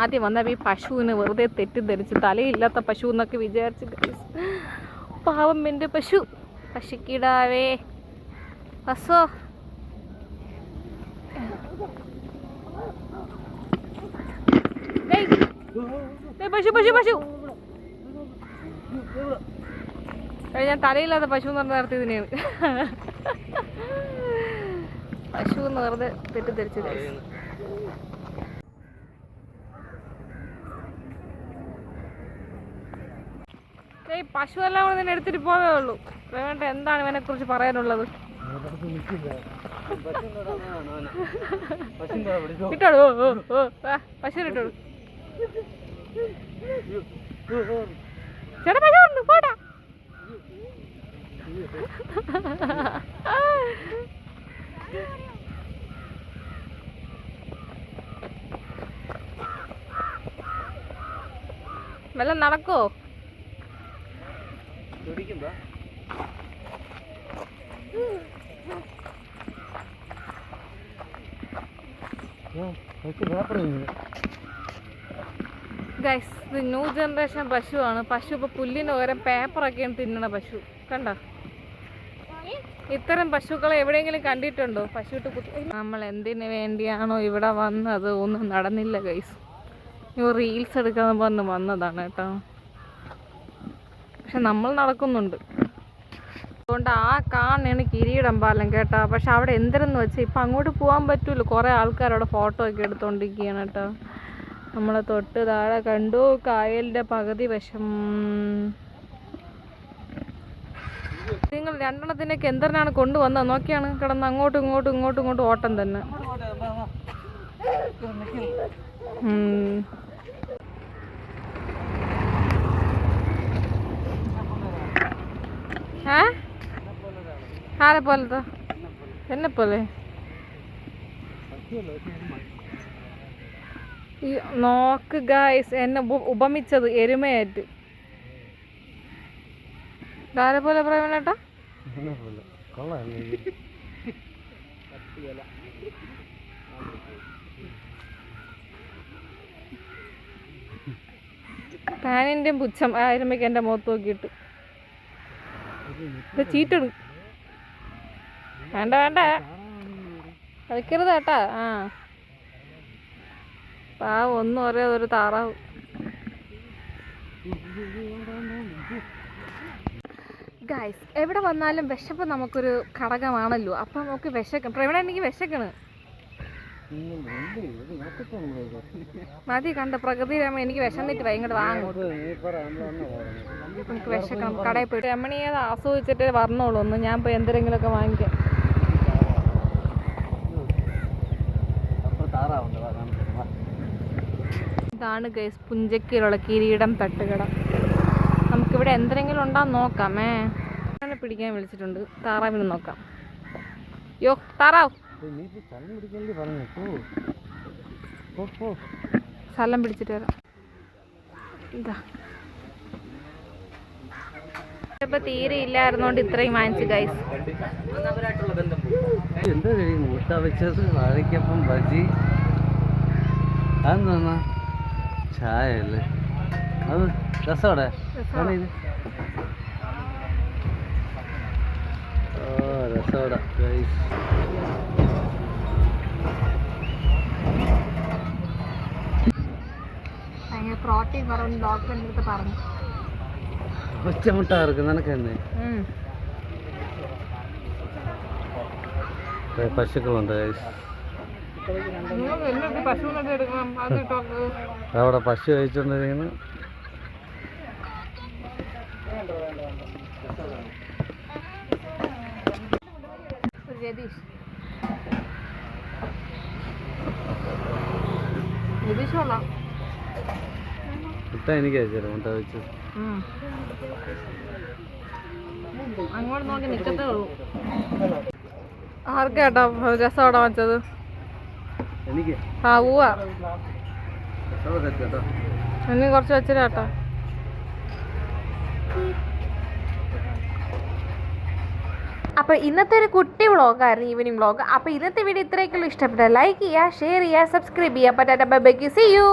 ആദ്യം വന്നപ്പോൾ ഈ പശുവിന് വെറുതെ തെറ്റിദ്ധരിച്ച് തലയില്ലാത്ത പശു എന്നൊക്കെ വിചാരിച്ച്. പാവം എന്റെ പശു. പശുക്കിടാവേ. ഏയ്. പശു പശു പശു. ഞാൻ തലയില്ലാത്ത പശു എന്ന് പറഞ്ഞ നേരത്തെ ഇതിനെയാണ് പശു എന്ന് പറഞ്ഞ് തെറ്റിദ്ധരിച്ചത് ഏയ് പശു എല്ലാം കൂടെ നിന്നെ എടുത്തിട്ട് പോവേ ഉള്ളൂ. വേണ്ട എന്താണ് ഇവനെ കുറിച്ച് പറയാനുള്ളത്? ഇട്ടോളൂ ഓ ഓ ഓ വാ, പശുവിനെ ഇട്ടോളൂ. ചേട്ടാ പശു ഉണ്ട് പോട്ടാ വല്ലതും നടക്കോ ഗൈസ് ന്യൂ ജനറേഷൻ പശുവാണ്. പശു ഇപ്പോൾ പുല്ലിന് പകരം പേപ്പറൊക്കെയാണ് തിന്നണ പശു. കണ്ടോ? ഇത്തരം പശുക്കളെ എവിടെയെങ്കിലും കണ്ടിട്ടുണ്ടോ? പശു ഇട്ട് കുത്തി നമ്മൾ എന്തിനു വേണ്ടിയാണോ ഇവിടെ വന്നത്? ഒന്നും നടന്നില്ല ഗൈസ് ഇവ റീൽസ് എടുക്കാന്ന് പറഞ്ഞ് വന്നതാണ് കേട്ടോ. പക്ഷെ നമ്മൾ നടക്കുന്നുണ്ട്. അതുകൊണ്ട് ആ കാണാണ് കിരീടം പാലം കേട്ടോ. പക്ഷെ അവിടെ എന്തിനെന്ന് വെച്ചാൽ ഇപ്പം അങ്ങോട്ട് പോകാൻ പറ്റൂല. കുറേ ആൾക്കാർ അവിടെ ഫോട്ടോ ഒക്കെ എടുത്തോണ്ടിരിക്കുകയാണ് കേട്ടോ. നമ്മളെ തൊട്ട് താഴെ കണ്ടു? കായലിന്റെ പകുതി വശം. നിങ്ങൾ രണ്ടെണ്ണത്തിനൊക്കെ എന്തിനാണ് കൊണ്ടുവന്നത്? നോക്കിയാണ്. കിടന്ന് അങ്ങോട്ടും ഇങ്ങോട്ടും ഇങ്ങോട്ടും ഇങ്ങോട്ടും ഓട്ടം തന്നെ. ആരെ പോലത്തെ എന്നെ പോലെ ഈ നോക്ക് ഗായ്സ് എന്നെ ഉപ- ഉപമിച്ചത് എരുമയായിട്ട് ഇതാരെ പോലെ പ്രേമനേട്ടാ പാനിന്റെയും പുച്ഛം ആ എരുമയ്ക്ക് എന്റെ മുഖത്ത് നോക്കിയിട്ട്. ഇത് ചീറ്റിടും. വേണ്ട വേണ്ട. കളിക്കരുത് കേട്ടാ ആ. പാ ഒന്നും അറിയാതെ ഒരു താറാവ്. ഗായ്സ് എവിടെ വന്നാലും വിശപ്പ് നമുക്കൊരു ഘടകമാണല്ലോ. അപ്പം നമുക്ക് വിശക്കണം. പ്രവീണ എനിക്ക് വിശക്കണ്. മതി കണ്ട? പ്രകൃതി രമ എനിക്ക് വിശന്നിട്ട് ഭയങ്കര വാങ്ങും. നമുക്ക് വിശക്കണം. കടയിൽ പോയിട്ട്. രമണിയത് ആസ്വദിച്ചിട്ട് വരണോളൂ ഒന്ന് ഞാൻ ഇപ്പോൾ എന്തെങ്കിലുമൊക്കെ വാങ്ങിക്കാം. ഇതാണ് ഗൈസ് പുഞ്ചക്കിലുള്ള കിരീടം തട്ടുകട. നമുക്കിവിടെ എന്തെങ്കിലും ഉണ്ടാന്ന് നോക്കാമേ അങ്ങനെ പിടിക്കാൻ വിളിച്ചിട്ടുണ്ട്. താറാവിന് നോക്കാം. യോ താറാവ്. സ്ഥലം പിടിച്ചിട്ട് വരാം. ഇതാ. ഇപ്പൊ തീരെ ഇല്ലായിരുന്നോണ്ട് ഇത്രയും വാങ്ങിച്ചു ഗൈസ് എന്താ കഴിയും? മുട്ട വെച്ചത് വാഴയ്ക്കപ്പം ബജി. അതെന്താണ് ചായ അല്ലേ അത് ഇത്. ഓ ഭയങ്കര പ്രോട്ടീൻ പറഞ്ഞു അടുത്ത് പറഞ്ഞു. ഒറ്റ മുട്ട ഇറക്കും നിനക്ക് തന്നെ ഉം. പശുക്കളുണ്ട്. അവിടെ പശു കഴിച്ചോണ്ടിരിക്കുന്നു. ഇട്ട എനിക്ക് അങ്ങോട്ട് നോക്കി നിൽക്കത്തേ ഉള്ളൂ. ആർക്കേട്ടാ വെച്ചത് എനിക്ക്. ആ ഇനി കുറച്ച് അപ്പോൾ ഇന്നത്തെ ഒരു കുട്ടി വ്ളോഗായിരുന്നു ഈവനിങ് വ്ളോഗ്. അപ്പോൾ ഇന്നത്തെ വീഡിയോ ഇത്രയൊക്കെയുള്ള. ഇഷ്ടപ്പെട്ട ലൈക്ക് ചെയ്യുക ഷെയർ ചെയ്യുക സബ്സ്ക്രൈബ് ചെയ്യുക. By bike. C U